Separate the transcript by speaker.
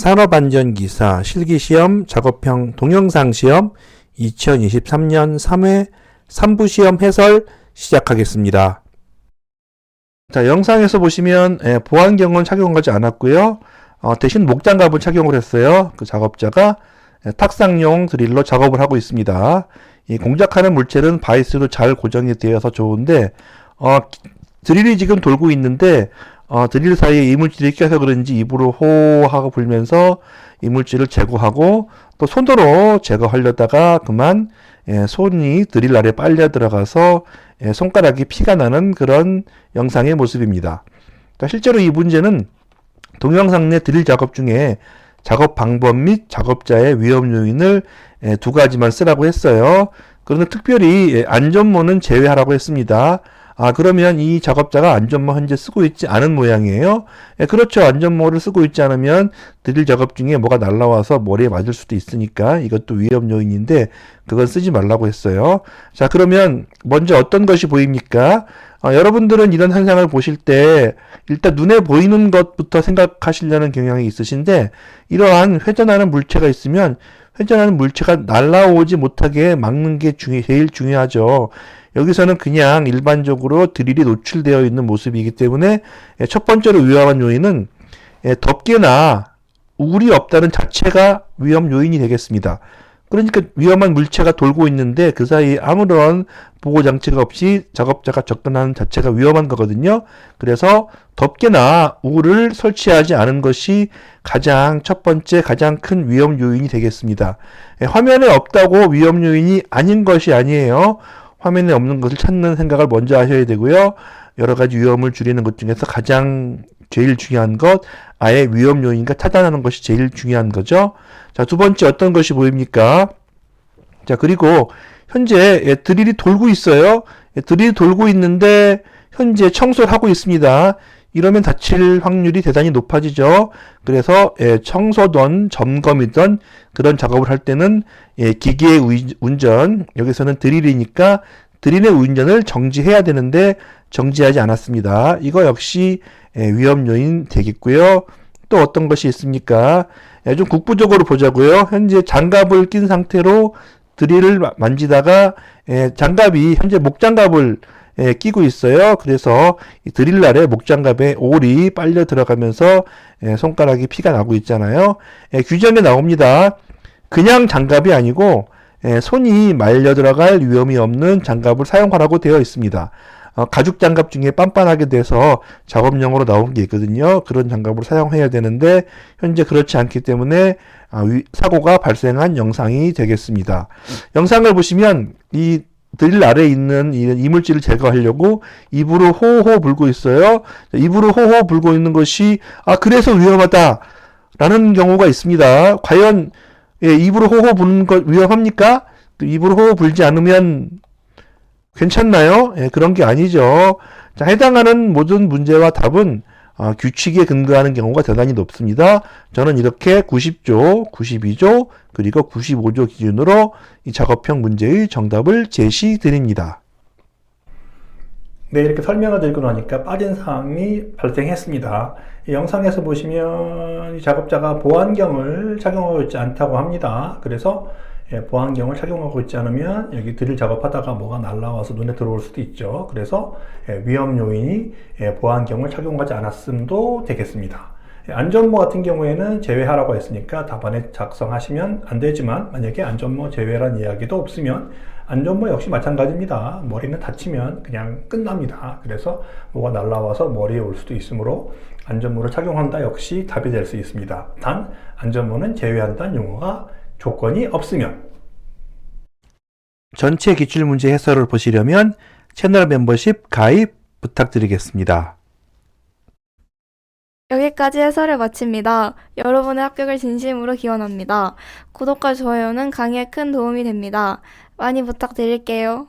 Speaker 1: 산업안전기사 실기시험 작업형 동영상 시험 2023년 3회 3부 시험 해설 시작하겠습니다. 자, 영상에서 보시면 예, 보안경은 착용하지 않았고요. 어, 대신 목장갑을 착용을 했어요. 그 작업자가 예, 탁상용 드릴로 작업을 하고 있습니다. 이 공작하는 물체는 바이스로 잘 고정이 되어서 좋은데 어, 드릴이 지금 돌고 있는데 어, 드릴 사이에 이물질이 껴서 그런지 입으로 호하고 불면서 이물질을 제거하고 또 손으로 제거하려다가 그만 예, 손이 드릴 아래 빨려 들어가서 예, 손가락이 피가 나는 그런 영상의 모습입니다. 그러니까 실제로 이 문제는 동영상 내 드릴 작업 중에 작업 방법 및 작업자의 위험 요인을 예, 두 가지만 쓰라고 했어요. 그런데 특별히 예, 안전모는 제외하라고 했습니다. 아, 그러면 이 작업자가 안전모 현재 쓰고 있지 않은 모양이에요. 예, 그렇죠. 안전모를 쓰고 있지 않으면 드릴 작업 중에 뭐가 날라와서 머리에 맞을 수도 있으니까 이것도 위험 요인인데 그건 쓰지 말라고 했어요. 자, 그러면 먼저 어떤 것이 보입니까? 어, 여러분들은 이런 현상을 보실 때 일단 눈에 보이는 것부터 생각하시려는 경향이 있으신데 이러한 회전하는 물체가 있으면 회전하는 물체가 날라오지 못하게 막는 게 중요, 제일 중요하죠. 여기서는 그냥 일반적으로 드릴이 노출되어 있는 모습이기 때문에 예, 첫 번째로 위험한 요인은 예, 덮개나 우울이 없다는 자체가 위험 요인이 되겠습니다. 그러니까 위험한 물체가 돌고 있는데 그 사이에 아무런 보호 장치가 없이 작업자가 접근하는 자체가 위험한 거거든요. 그래서 덮개나 우를 설치하지 않은 것이 가장 첫 번째 가장 큰 위험 요인이 되겠습니다. 예, 화면에 없다고 위험 요인이 아닌 것이 아니에요. 화면에 없는 것을 찾는 생각을 먼저 하셔야 되고요. 여러 가지 위험을 줄이는 것 중에서 가장 제일 중요한 것, 아예 위험 요인과 차단하는 것이 제일 중요한 거죠. 자, 두 번째 어떤 것이 보입니까? 자, 그리고 현재 예, 드릴이 돌고 있어요. 예, 드릴이 돌고 있는데 현재 청소를 하고 있습니다. 이러면 다칠 확률이 대단히 높아지죠. 그래서 예, 청소든 점검이든 그런 작업을 할 때는 예, 기계의 우- 운전 여기서는 드릴이니까 드릴의 운전을 정지해야 되는데 정지하지 않았습니다. 이거 역시 예, 위험 요인 되겠고요. 또 어떤 것이 있습니까? 예, 좀 국부적으로 보자고요. 현재 장갑을 낀 상태로 드릴을 마- 만지다가 예, 장갑이 현재 목장갑을 예, 끼고 있어요. 그래서 이 드릴 날에 목장갑에 올이 빨려 들어가면서 예, 손가락이 피가 나고 있잖아요. 예, 규정에 나옵니다. 그냥 장갑이 아니고 예, 손이 말려 들어갈 위험이 없는 장갑을 사용하라고 되어 있습니다. 어, 가죽 장갑 중에 빤빤하게 돼서 작업용으로 나온 게 있거든요. 그런 장갑을 사용해야 되는데 현재 그렇지 않기 때문에 아, 위- 사고가 발생한 영상이 되겠습니다. 영상을 보시면 이 드릴 아래에 있는 이 이물질을 제거하려고 입으로 호호 불고 있어요. 입으로 호호 불고 있는 것이 아 그래서 위험하다 라는 경우가 있습니다. 과연 예, 입으로 호호 부는 것 위험합니까? 또 입으로 호호 불지 않으면 괜찮나요? 예, 그런 게 아니죠. 자, 해당하는 모든 문제와 답은 아, 규칙에 근거하는 경우가 대단히 높습니다. 저는 이렇게 90조, 92조, 그리고 95조 기준으로 이 작업형 문제의 정답을 제시 드립니다.
Speaker 2: 네, 이렇게 설명을 드리고 나니까 빠진 사항이 발생했습니다. 이 영상에서 보시면 이 작업자가 보안경을 착용하고 있지 않다고 합니다. 그래서 예, 보안경을 착용하고 있지 않으면 여기 드릴 작업하다가 뭐가 날라와서 눈에 들어올 수도 있죠. 그래서 예, 위험 요인이 예, 보안경을 착용하지 않았음도 되겠습니다. 예, 안전모 같은 경우에는 제외하라고 했으니까 답안에 작성하시면 안 되지만 만약에 안전모 제외란 이야기도 없으면 안전모 역시 마찬가지입니다. 머리는 다치면 그냥 끝납니다. 그래서 뭐가 날라와서 머리에 올 수도 있으므로 안전모를 착용한다 역시 답이 될 수 있습니다. 단 안전모는 제외한다는 용어가 조건이 없으면
Speaker 1: 전체 기출문제 해설을 보시려면 채널 멤버십 가입 부탁드리겠습니다.
Speaker 3: 여기까지 해설을 마칩니다. 여러분의 합격을 진심으로 기원합니다. 구독과 좋아요는 강의에 큰 도움이 됩니다. 많이 부탁드릴게요.